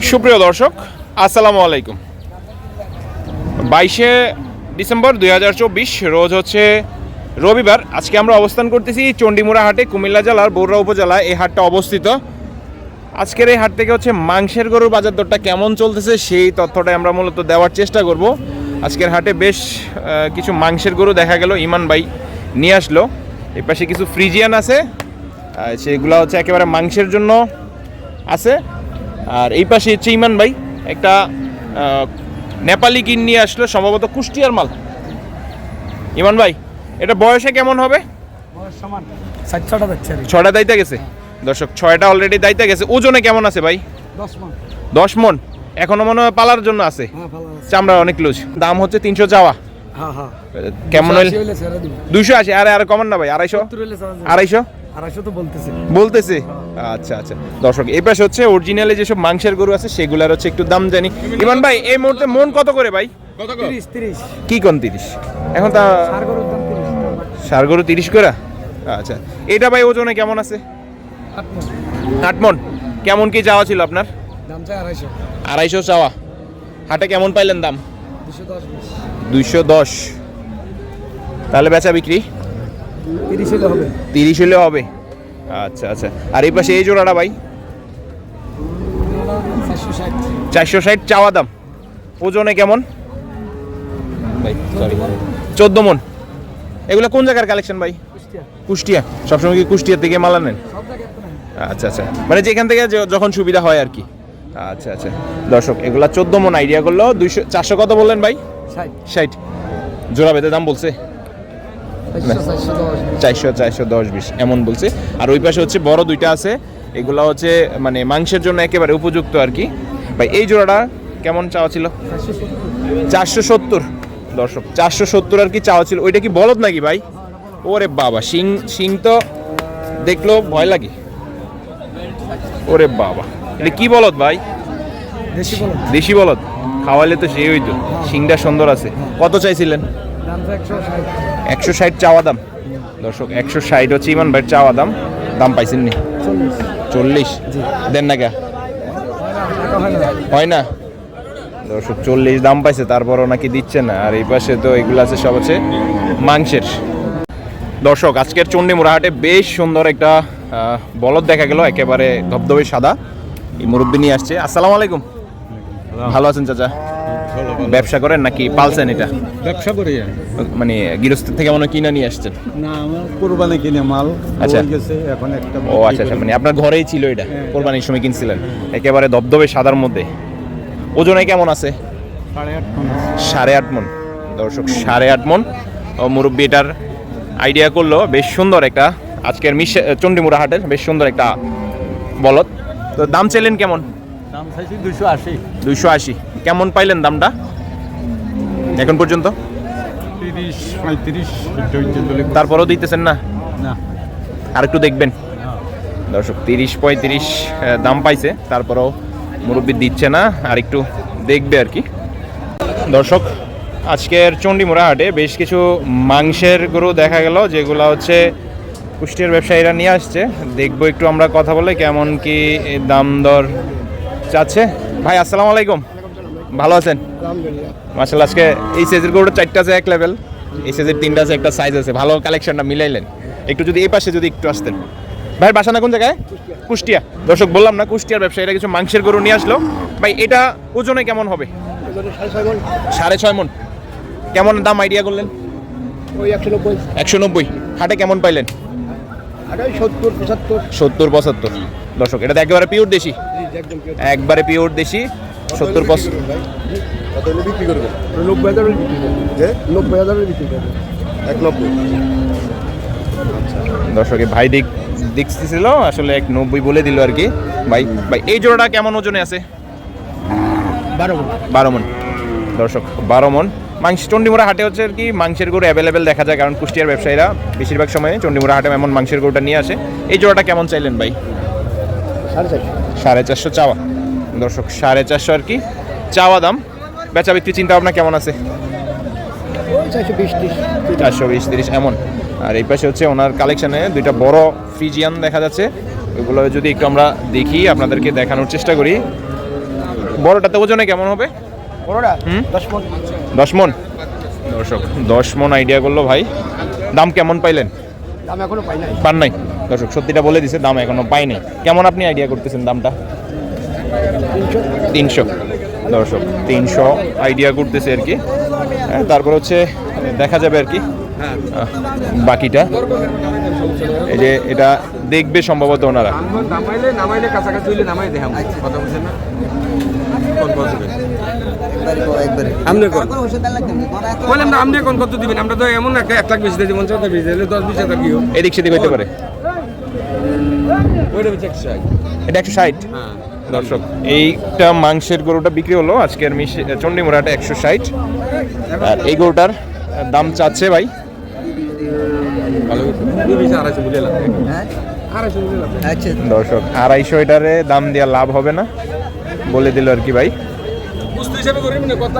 সুপ্রিয় দর্শক, আসসালামু আলাইকুম। বাইশে ডিসেম্বর দু হাজার চব্বিশ, রোজ হচ্ছে রবিবার। আজকে আমরা অবস্থান করতেছি চণ্ডীমুড়া হাটে, কুমিল্লা জেলার বৌরা উপজেলায় এই হাটটা অবস্থিত। আজকের এই হাট থেকে হচ্ছে মাংসের গরুর বাজার দরটা কেমন চলতেছে সেই তথ্যটাই আমরা মূলত দেওয়ার চেষ্টা করব। আজকের হাটে বেশ কিছু মাংসের গরু দেখা গেল, ইমান ভাই নিয়ে আসলো। এই পাশে কিছু ফ্রিজিয়ান আছে সেগুলো হচ্ছে একেবারে মাংসের জন্য আছে। আর এই পাশে হচ্ছে ইমান ভাই একটা নেপালি কিন নিয়ে আসলো সম্ভবত কুষ্টিয়ার মাল। ইমান ভাই এটা বয়সে কেমন হবে? ছটা দাইতে গেছে? দর্শক ছয়টা অলরেডি দাইতে গেছে। ওজনে কেমন আছে ভাই? দশ মন। এখনও মনে হয় পালার জন্য আছে। হ্যাঁ চামড়া অনেক লুজ দাম হচ্ছে তিনশো চাওয়া। হ্যাঁ হ্যাঁ। কেমন হইলে? দুইশো আশি? আরে আরে কমান না ভাই আড়াইশো। আড়াইশো? আড়াইশো তো বলতেছি। বলতেছে? আচ্ছা আচ্ছা। দর্শক এই পাশে হচ্ছে অরিজিনালি যেসব মাংসের গরু আছে সেগুলার হচ্ছে একটু দাম জানি। ইমান ভাই এই মুহূর্তে মন কত করে ভাই? তিরিশ তিরিশ। কি কোন তিরিশ? এখন তা সার গরু তিরিশ করে? আচ্ছা। এটা ভাই ওজনে কেমন আছে? আট মন কেমন কি চাওয়া ছিল আপনার? আড়াইশো। আড়াইশো চাওয়া। হাটে কেমন পাইলেন দাম? দুইশো দশ। তাহলে বেচা বিক্রি? তিরিশ হলে হবে। তিরিশ হলে হবে? আচ্ছা আচ্ছা। আর এই পাশে এই জোড়াটা ভাই? চারশো ষাট। চাওয়া দাম। ওজনে কেমন? ভাই সরি চোদ্দ মন। এগুলো কোন জায়গার কালেকশন ভাই? কুষ্টিয়া। কুষ্টিয়া। সবসময় কি কুষ্টিয়া থেকে মাল নাই আচ্ছা আচ্ছা। মানে যেখান থেকে যখন সুবিধা হয় আর কি। আচ্ছা আচ্ছা। দর্শক এগুলা চোদ্দ মন আইডিয়া করল। দুইশো চারশো কত বললেন ভাই? ষাট। জোড়া বেঁধে দাম বলছে। চারশো চারশো দশ বিশ। এমন বলছে। আর ওই পাশে হচ্ছে বড় দুইটা আছে। এগুলো হচ্ছে মানে মাংসের জন্য একেবারে উপযুক্ত আর কি। ভাই এই জোড়াটা কেমন চাওয়া ছিল? চারশো সত্তর। দর্শক চারশো সত্তর আর কি চাওয়া ছিল। ওইটা কি বলদ নাকি ভাই? ওরে বাবা শিং শিং তো দেখল ভয় লাগে। ওরে বাবা এটা কি বলদ ভাই? দেশি বলো দেশি বলদ? খাওয়ালে তো সেই হইতো। শিংটা সুন্দর আছে। কত চাইছিলেন? একশো ষাট। চাওয়া দাম। দর্শক একশো ষাট হচ্ছে ইমান ভাইয়ের চাওয়া দাম। দাম পাইছেন নি চল্লিশ? দেন না কে? হয় না? দর্শক চল্লিশ দাম পাইছে তারপরও নাকি দিচ্ছে না। আর এই পাশে তো এগুলো আছে সব হচ্ছে মাংসের। দর্শক আজকের চণ্ডীমুড়া হাটে বেশ সুন্দর একটা আহ, বলদ দেখা গেল একেবারে ধবধবে সাদা। এই মুরব্বী নিয়ে আসছে। আসসালামু আলাইকুম। ভালো আছেন চাচা? ব্যবসা করেন নাকি পালছেন এটা? ব্যবসা করি মানে গৃহস্থ থেকে মনে হয় কিনা নিয়ে আসছেন? না আমার কোরবানি কিনে মাল আচ্ছা। গেছে এখন একটা ও আচ্ছা আচ্ছা মানে আপনার ঘরেই ছিল এটা? কোরবানির সময় কিনছিলেন? একেবারে দবদবে সাদার মধ্যে। ওজনে কেমন আছে? সাড়ে আট মন দর্শক সাড়ে আট মন। ও মুরব্বী এটার আইডিয়া করল বেশ সুন্দর একটা আজকের মিশ চণ্ডীমুড়া হাটের বেশ সুন্দর একটা বলদ। তো দাম চাইলেন কেমন? দাম চাইছি দুশো আশি। দুইশো আশি। কেমন পাইলেন দামটা? এখন পর্যন্ত? তিরিশ পঁয়ত্রিশ তারপরেও দিতেছেন না? না। আর একটু দেখবেন। দর্শক তিরিশ পঁয়ত্রিশ দাম পাইছে তারপরেও মুরব্বী দিচ্ছে না আর একটু দেখবে আর কি। দর্শক আজকের চণ্ডীমুড়া হাটে বেশ কিছু মাংসের গরু দেখা গেল যেগুলো হচ্ছে কুষ্টিয়ার ব্যবসায়ীরা নিয়ে আসছে। দেখব একটু আমরা কথা বলে কেমন কি দাম দর চাচ্ছে ভাই আসসালামু আলাইকুম। ভালো আছেন? মাসাল্লাহ আজকে এই সাইজের গরুটা চারটা আছে এক লেভেল এই সাইজের তিনটা আছে একটা সাইজ আছে। ভালো কালেকশনটা মিলাইলেন। একটু যদি এই পাশে যদি একটু আসতেন। ভাই বাসা না কোন জায়গায়? কুষ্টিয়া। দর্শক বললাম না কুষ্টিয়ার ব্যবসায়ীরা কিছু মাংসের গরু নিয়ে আসলো। ভাই এটা ওজনে কেমন হবে? সাড়ে ছয় মন। কেমন দাম আইডিয়া করলেন? একশো নব্বই। হাটে কেমন পাইলেন? সত্তর পঁচাত্তর। সত্তর পঁচাত্তর। দর্শক এটা তো একেবারে পিওর দেশি। একবারে পিওর দেশি সত্তর পঁচাত্তর কত হলে বিক্রি করবে নব্বই হাজার বিক্রি করবে যে নব্বই হাজার বিক্রি করবে এক নব্বই দর্শকে ভাই দিক দেখতেছিল আসলে এক নব্বই বলে দিল আর কি। ভাই ভাই এই জোড়াটা কেমন ওজনে আছে? বারো বারো মন। দর্শক বারো মন। মাংস চণ্ডীমুড়া হাটে হচ্ছে আর কি মাংসের গরু অ্যাভেলেবেল দেখা যায় কারণ কুষ্টিয়ার ব্যবসায়ীরা বেশিরভাগ সময়ে চণ্ডীমুড়া হাটে এমন মাংসের গরুটা নিয়ে আসে। এই জোড়াটা কেমন চাইলেন ভাই? সাড়ে চারশো। চাওয়া। দর্শক সাড়ে চারশো আর কি। চাওয়া দাম। বেচা বিক্রি চিন্তা ভাবনা কেমন আছে? চারশো বিশ তিরিশ। এমন। আর এই পাশে হচ্ছে ওনার কালেকশানে দুইটা বড় ফ্রিজিয়ান দেখা যাচ্ছে। ওইগুলো যদি একটু আমরা দেখি আপনাদেরকে দেখানোর চেষ্টা করি। বড়টাতে ওজনে কেমন হবে? বড়টা হুম? দশ মন। দশ মন। দর্শক দশ মন আইডিয়া করল ভাই। দাম কেমন পাইলেন? দাম এখনও পাই নাই। পান নাই? দর্শক সত্যিটা বলে দিছে দাম এখনও পাই নাই। কেমন আপনি আইডিয়া করতেছেন দামটা? তিনশো। দর্শক তিনশো আইডিয়া করতেছে আর কি। হ্যাঁ, তারপর হচ্ছে দেখা যাবে আর কি। বাকিটা। এই যে এটা দেখবে সম্ভবত ওনারা। কোন কত দিবেন? আমনে কোন? বললাম না আমনে কোন কত দিবেন? আমরা তো এমন এক লাখ বেশি দিয়েছি পঞ্চাশ হাজার বেশি দিলে দশ বিশ হাজার কি হোক এদিক সেদিক হইতে পারে। ওইটা হচ্ছে একশো এটা একশো ষাট? হ্যাঁ। দর্শক এইটা মাংসের গরুটা বিক্রি হলো আজকের মিশে চণ্ডীমুড়াটা একশো ষাট। আর এই গরুটার দাম চাচ্ছে ভাই? বুঝে লাভ। দর্শক আড়াইশো এটারে দাম দেওয়া লাভ হবে না। বলে দিল আর কি ভাই। হিসাবে কথা